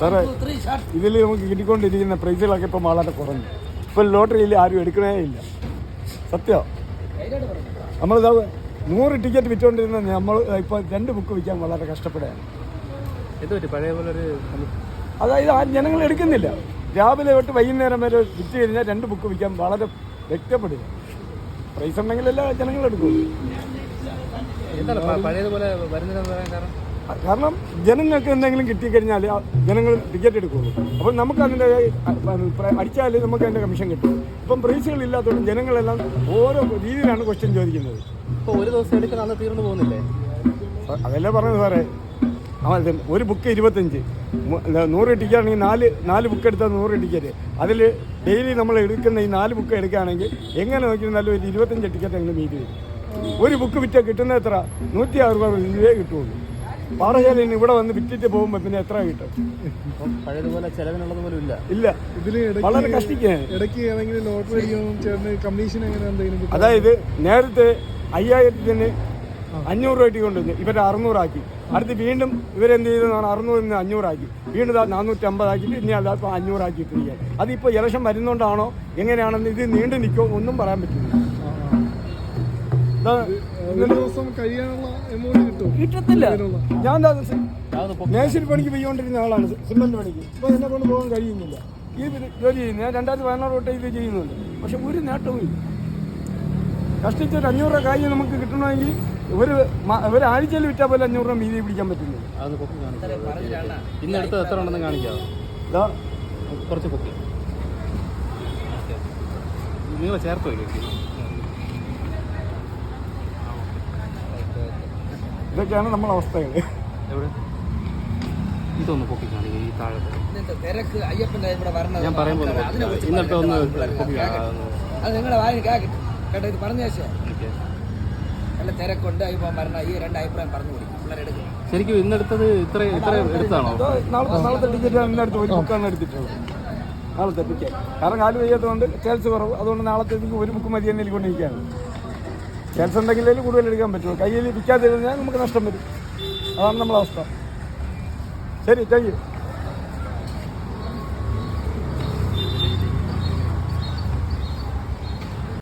സാറേ ഇതിൽ നമുക്ക് കിട്ടിക്കൊണ്ടിരിക്കുന്ന പ്രൈസുകളൊക്കെ ഇപ്പം വളരെ കുറഞ്ഞു. ഇപ്പം ലോട്ടറിയിൽ ആരും എടുക്കണേ ഇല്ല. സത്യം. നമ്മൾ നൂറ് ടിക്കറ്റ് വിറ്റുകൊണ്ടിരുന്ന നമ്മൾ ഇപ്പോൾ രണ്ട് ബുക്ക് വിൽക്കാൻ വളരെ കഷ്ടപ്പെടുകയാണ്. ഇത് പഴയ പോലെ ഒരു അതായത് ആ ജനങ്ങൾ എടുക്കുന്നില്ല. രാവിലെ തൊട്ട് വൈകുന്നേരം വരെ വിറ്റ് കഴിഞ്ഞാൽ രണ്ട് ബുക്ക് വിൽക്കാൻ വളരെ വ്യക്തപ്പെടുക. പ്രൈസ് ഉണ്ടെങ്കിലല്ല ജനങ്ങൾ എടുക്കുള്ളൂ പഴയതുപോലെ വരുന്നില്ല കാരണം ജനങ്ങൾക്ക് എന്തെങ്കിലും കിട്ടിക്കഴിഞ്ഞാൽ ജനങ്ങൾ ടിക്കറ്റ് എടുക്കുള്ളൂ. അപ്പോൾ നമുക്ക് അതിന്റെ അടിച്ചാൽ നമുക്ക് അതിന്റെ കമ്മീഷൻ കിട്ടും. ഇപ്പം പ്രൈസുകൾ ഇല്ലാത്തതുകൊണ്ട് ജനങ്ങളെല്ലാം ഓരോ രീതിയിലാണ് ക്വസ്റ്റ്യൻ ചോദിക്കുന്നത്. ഇപ്പോൾ ഒരു ദിവസം എടുക്കുന്ന അന്ന് തീർന്നു പോകുന്നില്ലേ? അതല്ലേ പറഞ്ഞത് സാറേ? ഒരു ബുക്ക് ഇരുപത്തഞ്ച്. നൂറ് ടിക്കറ്റ് ആണെങ്കിൽ നാല് നാല് ബുക്ക് എടുത്താൽ നൂറ് ടിക്കറ്റ് അതിൽ ഡെയിലി നമ്മൾ എടുക്കുന്ന ഈ നാല് ബുക്ക് എടുക്കുകയാണെങ്കിൽ എങ്ങനെ നോക്കിയിരുന്നാലും ഒരു ഇരുപത്തഞ്ച് ടിക്കറ്റ് എങ്ങനെ മീറ്റ് ഒരു ബുക്ക് വിറ്റാൽ കിട്ടുന്ന എത്ര? നൂറ്റി അറുപത് രൂപയെ കിട്ടുള്ളൂ. പാറശാലയിൽ ഇവിടെ വന്ന് വിറ്റിട്ട് പോകുമ്പോൾ പിന്നെ എത്ര കിട്ടും? പഴയതുപോലെ ചെലവിനുള്ളത് പോലും ഇല്ല. ഇല്ല. ഇതിൽ വളരെ കഷ്ടിക്കാൻ ഇടയ്ക്ക് ഏതെങ്കിലും ലോട്ടറി കമ്മീഷൻ എങ്ങനെ എന്തെങ്കിലും അതായത് നേരത്തെ അയ്യായിരത്തിന് അഞ്ഞൂറ് രൂപ കൊണ്ടുവന്നു ഇവരെ അറുന്നൂറാക്കി. അടുത്ത് വീണ്ടും ഇവരെന്ത് ചെയ്തെന്നാണ് അറുന്നൂറിൽ നിന്ന് അഞ്ഞൂറാക്കി. വീണ്ടും നാനൂറ്റി അമ്പതാക്കി പിന്നെ അതാ അഞ്ഞൂറാക്കിയിട്ടിരിക്കുക അതിപ്പോൾ ഇലക്ഷൻ വരുന്നോണ്ടാണോ? എങ്ങനെയാണെന്ന് ഇത് നീണ്ടു നിൽക്കുമോ ഒന്നും പറയാൻ പറ്റില്ല. ദിവസം കഴിയാനുള്ള എമൗണ്ട് കിട്ടും. കിട്ടത്തില്ല. ഞാൻ മേശിരി പണിക്ക് പോയിക്കൊണ്ടിരുന്ന ആളാണ് സിമെന്റ് പണിക്ക്. ഇപ്പൊ എന്നെ കൊണ്ട് പോകാൻ കഴിയുന്നില്ല. ഈ ജോലി ചെയ്യുന്നു ഞാൻ രണ്ടായിരത്തി പതിനാറ് തൊട്ട് ഇത് ചെയ്യുന്നുണ്ട്. പക്ഷെ ഒരു നേട്ടവും ഇല്ല. കഷ്ടിച്ച് ഒരു അഞ്ഞൂറ് രൂപ കാര്യം നമുക്ക് കിട്ടണമെങ്കിൽ ഒരു ഒരു ഒരാഴ്ചയിൽ വിറ്റാൽ പോലെ അഞ്ഞൂറ് രൂപ മീതി പിടിക്കാൻ പറ്റുന്നു അതൊന്ന് പൊക്കി കാണിക്കാം. ഇന്ന് എടുത്തത് എത്ര ഉണ്ടെന്ന് കാണിക്കാമോ ഇതാ. കുറച്ച് പൊക്കി. നിങ്ങൾ ചേർത്ത് വയ്ക്കും ഇതൊക്കെയാണ് നമ്മളെ അവസ്ഥകൾ. എവിടെ? ഇതൊന്ന് പൊക്കി കാണിക്കും ഈ താഴത്തെ ഇവിടെ വരണത് ഞാൻ പറയുമ്പോൾ ഒന്ന് അതിനെ ഇന്നത്തെ ഒന്ന് പിള്ളേർക്ക് പൊക്കി കേൾക്കട്ടെ. കാണാം അത് നിങ്ങളെ വായന കേൾക്കട്ടെ കേട്ടോ ഇത് പറഞ്ഞ ശേഷം നല്ല തിരക്കുണ്ട്. ഇപ്പം വരണ ഈ രണ്ട് അഭിപ്രായം പറഞ്ഞു കൊടുക്കും. പിള്ളേരെടുക്കും ശരിക്കും ഇന്നെടുത്തത് ഇത്ര ഇത്ര എടുത്താണോ? നാളത്തെ ടിക്കറ്റ് ഒരു ബുക്കാണ് എടുത്തിട്ടുള്ളത്. നാളത്തെ ടിക്കറ്റ് കാരണം കാൽ വയ്യാത്തതുകൊണ്ട് ചേൽസ് കുറവ്. അതുകൊണ്ട് നാളത്തെ ഒരു ബുക്ക് മതി എന്നെ കൊണ്ടിരിക്കുകയാണ് ചേൽസ് ഉണ്ടെങ്കിലേ കൂടുതൽ എടുക്കാൻ പറ്റുള്ളൂ. കയ്യിൽ വിൽക്കാതിരുന്നാൽ നമുക്ക് നഷ്ടം വരും. അതാണ് നമ്മളെ അവസ്ഥ. ശരി താങ്ക്